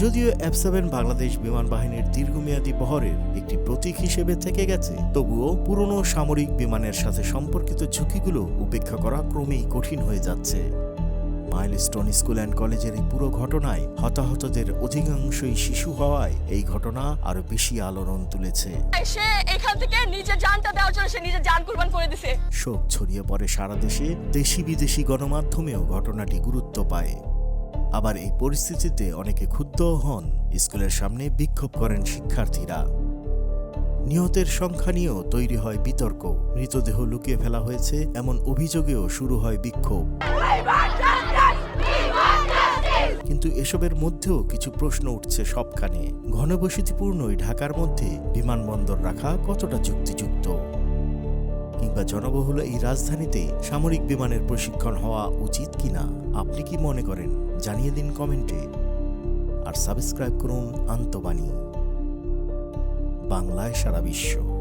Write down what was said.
যদিও F seven Bangladesh বিমান বাহিনীর দীর্ঘমেয়াদী বহরের একটি প্রতীক হিসেবে থেকে গেছে তবুও পুরনো সামরিক বিমানের সাথে সম্পর্কিত ঝুঁকিগুলো উপেক্ষা করা ক্রমেই কঠিন হয়ে যাচ্ছে। মাইলস্টোন স্কুল অ্যান্ড কলেজের এই পুরো ঘটনায় হতাহতদের অধিকাংশই শিশু হওয়ায় এই ঘটনা আরও বেশি আলোড়ন তুলেছে। সে এখান থেকে নিজের জানটা দেওয়ার জন্য সে নিজের জান কুরবান করে দিছে। শোক ছড়িয়ে পড়ে সারা দেশে দেশি বিদেশি গণমাধ্যমেও ঘটনাটি গুরুত্ব পায়। আবার এই পরিস্থিতিতে অনেকে ক্ষুব্ধও হন। স্কুলের সামনে বিক্ষোভ করেন শিক্ষার্থীরা। নিহতের সংখ্যা নিয়েও তৈরি হয় বিতর্ক। মৃতদেহ লুকিয়ে ফেলা হয়েছে, এমন অভিযোগেও শুরু হয় বিক্ষোভ। কিন্তু এসবের মধ্যেও কিছু প্রশ্ন উঠছে সবখানে। ঘনবসতিপূর্ণই ঢাকার মধ্যে বিমানবন্দর রাখা কতটা যুক্তিযুক্ত? কিংবা জনবহুল এই রাজধানীতে সামরিক বিমানের প্রশিক্ষণ হওয়া উচিত কিনা, আপনি কি মনে করেন? জানিয়ে দিন কমেন্টে। আর সাবস্ক্রাইব করুন আন্তবাণী। বাংলায় সারা বিশ্ব।